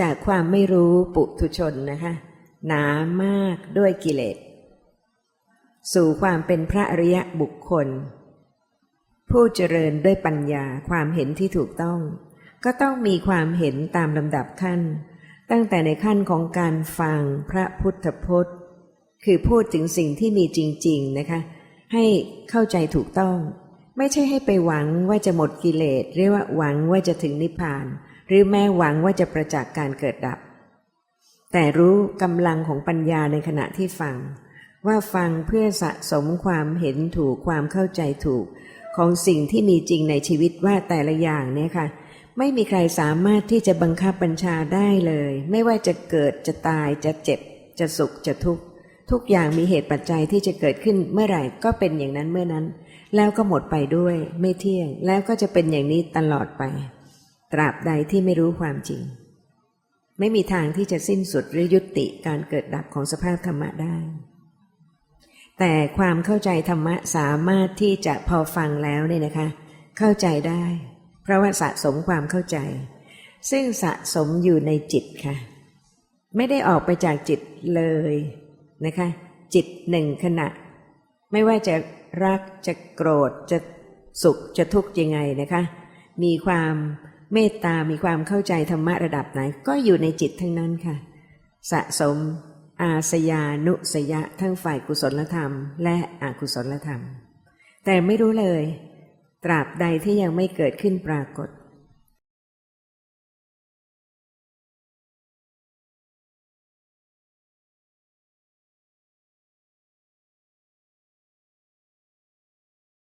จากความไม่รู้ปุถุชนนะคะ หนามากด้วยกิเลส สู่ความเป็นพระอริยบุคคล ผู้เจริญด้วยปัญญาความเห็นที่ถูกต้อง ก็ต้องมีความเห็นตามลำดับขั้น ตั้งแต่ในขั้นของการฟังพระพุทธพจน์ คือพูดถึงสิ่งที่มีจริง ๆนะคะ ให้เข้าใจถูกต้อง ไม่ใช่ให้ไปหวังว่าจะหมดกิเลสหรือว่าหวังว่าจะถึงนิพพาน หรือแม้หวังว่าจะประจักษ์การเกิดดับ แต่รู้กำลังของปัญญาในขณะที่ฟัง ว่าฟังเพื่อสะสมความเห็นถูกความเข้าใจถูก ของสิ่งที่มีจริงในชีวิตว่าแต่ละอย่างเนี่ยค่ะ ไม่มีใครสามารถที่จะบังคับบัญชาได้เลย ไม่ว่าจะเกิดจะตายจะเจ็บ จะสุขจะทุกข์ทุกอย่างมีเหตุปัจจัยที่จะเกิดขึ้นเมื่อไหร่ก็เป็นอย่างนั้นเมื่อนั้น แล้วก็หมดไปด้วย ไม่เที่ยง แล้วก็จะเป็นอย่างนี้ตลอดไป ตราบใดที่ไม่รู้ความจริง ไม่มีทางที่จะสิ้นสุดหรือยุติการเกิดดับของสภาพธรรมะได้ แต่ความเข้าใจธรรมะสามารถที่จะพอฟังแล้วเนี่ยนะคะ เข้าใจได้ เพราะว่าสะสมความเข้าใจ ซึ่งสะสมอยู่ในจิตค่ะ ไม่ได้ออกไปจากจิตเลยนะคะ จิตหนึ่งขณะ ไม่ว่าจะรักจะโกรธจะสุขจะทุกข์ยังไงนะคะ มีความ เมตตามีความเข้าใจธรรมะระดับไหน ก็อยู่ในจิตทั้งนั้นค่ะ สะสม อาสยานุสยะทั้งฝ่ายกุศลธรรม และอกุศลธรรม แต่ไม่รู้เลย ตราบใดที่ยังไม่เกิดขึ้นปรากฏ